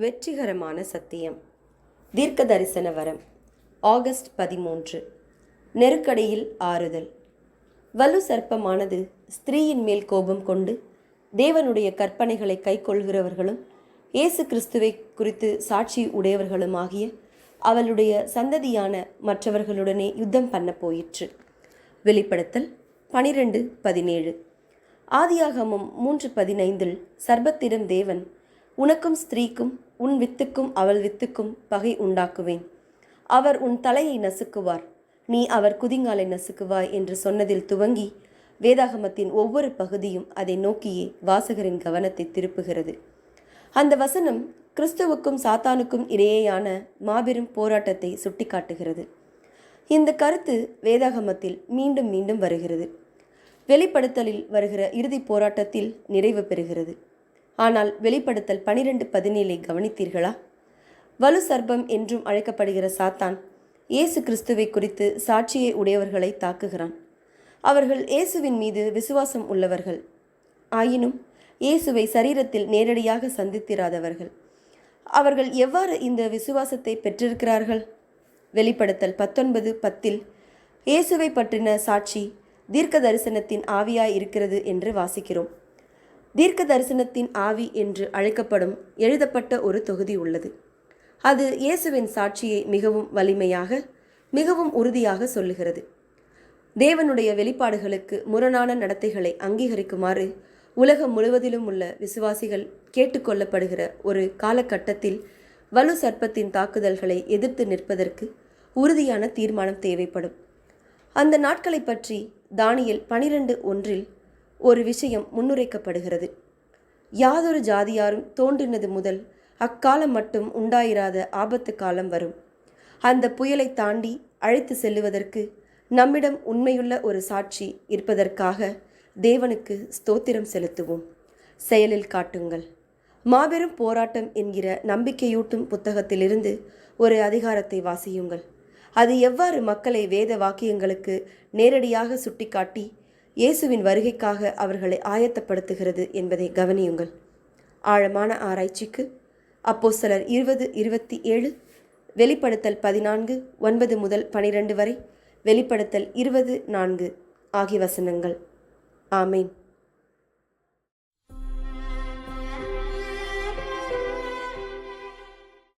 வெற்றிகரமான சத்தியம். தீர்க்க தரிசன வரம். ஆகஸ்ட் பதிமூன்று. நெருக்கடியில் ஆறுதல். வலு சர்ப்பமானது ஸ்திரீயின் மேல் கோபம் கொண்டு தேவனுடைய கற்பனைகளை கைக்கொள்கிறவர்களும் இயேசு கிறிஸ்துவை குறித்து சாட்சி உடையவர்களுமாகிய அவளுடைய சந்ததியான மற்றவர்களுடனே யுத்தம் பண்ண போயிற்று. வெளிப்படுத்தல் பனிரெண்டு பதினேழு. ஆதியாகமும் மூன்று பதினைந்தில் சர்பத்திடம் தேவன் உனக்கும் ஸ்திரீக்கும் உன் வித்துக்கும் அவள் வித்துக்கும் பகை உண்டாக்குவேன். அவர் உன் தலையை நசுக்குவார். நீ அவர் குதிங்காலை நசுக்குவாய் என்று சொன்னதில் துவங்கி வேதாகமத்தின் ஒவ்வொரு பகுதியும் அதை நோக்கியே வாசகரின் கவனத்தை திருப்புகிறது. அந்த வசனம் கிறிஸ்துவுக்கும் சாத்தானுக்கும் இடையேயான மாபெரும் போராட்டத்தை சுட்டிக்காட்டுகிறது. இந்த கருத்து வேதாகமத்தில் மீண்டும் மீண்டும் வருகிறது. வெளிப்படுத்தலில் வருகிற இறுதிப் போராட்டத்தில் நிறைவு பெறுகிறது. ஆனால் வெளிப்படுத்தல் பனிரெண்டு பதினேழை கவனித்தீர்களா? வலு சர்பம் என்றும் அழைக்கப்படுகிற சாத்தான் இயேசு கிறிஸ்துவை குறித்து சாட்சியை உடையவர்களை தாக்குகிறான். அவர்கள் இயேசுவின் மீது விசுவாசம் உள்ளவர்கள். ஆயினும் இயேசுவை சரீரத்தில் நேரடியாக சந்தித்திராதவர்கள். அவர்கள் எவ்வாறு இந்த விசுவாசத்தை பெற்றிருக்கிறார்கள்? வெளிப்படுத்தல் பத்தொன்பது பத்தில் இயேசுவை பற்றின சாட்சி தீர்க்க தரிசனத்தின் ஆவியாய் இருக்கிறது என்று வாசிக்கிறோம். தீர்க்க தரிசனத்தின் ஆவி என்று அழைக்கப்படும் எழுதப்பட்ட ஒரு தொகுதி உள்ளது. அது இயேசுவின் சாட்சியை மிகவும் வலிமையாக மிகவும் உறுதியாக சொல்லுகிறது. தேவனுடைய வெளிப்பாடுகளுக்கு முரணான நடத்தைகளை அங்கீகரிக்குமாறு உலகம் முழுவதிலும் உள்ள விசுவாசிகள் கேட்டுக்கொள்ளப்படுகிற ஒரு காலகட்டத்தில் வலு சர்ப்பத்தின் தாக்குதல்களை எதிர்த்து நிற்பதற்கு உறுதியான தீர்மானம் தேவைப்படும். அந்த நாட்களை பற்றி தானியல் பனிரெண்டு ஒன்றில் ஒரு விஷயம் முன்னுரைக்கப்படுகிறது. யாதொரு ஜாதியாரும் தோன்றினது முதல் அக்காலம் மட்டும் உண்டாயிராத ஆபத்து காலம் வரும். அந்த புயலை தாண்டி அழைத்து செல்லுவதற்கு நம்மிடம் உண்மையுள்ள ஒரு சாட்சி இருப்பதற்காக தேவனுக்கு ஸ்தோத்திரம் செலுத்துவோம். செயலில் காட்டுங்கள். மாபெரும் போராட்டம் என்கிற நம்பிக்கையூட்டும் புத்தகத்திலிருந்து ஒரு அதிகாரத்தை வாசியுங்கள். அது எவ்வாறு மக்களை வேத வாக்கியங்களுக்கு நேரடியாக சுட்டிக்காட்டி இயேசுவின் வருகைக்காக அவர்களை ஆயத்தப்படுத்துகிறது என்பதை கவனியுங்கள். ஆழமான ஆராய்ச்சிக்கு அப்போ சிலர் இருபது இருபத்தி ஏழு வெளிப்படுத்தல் பதினான்கு ஒன்பது முதல் பனிரெண்டு வரை வெளிப்படுத்தல் இருபது நான்கு ஆகிய வசனங்கள். ஆமேன்.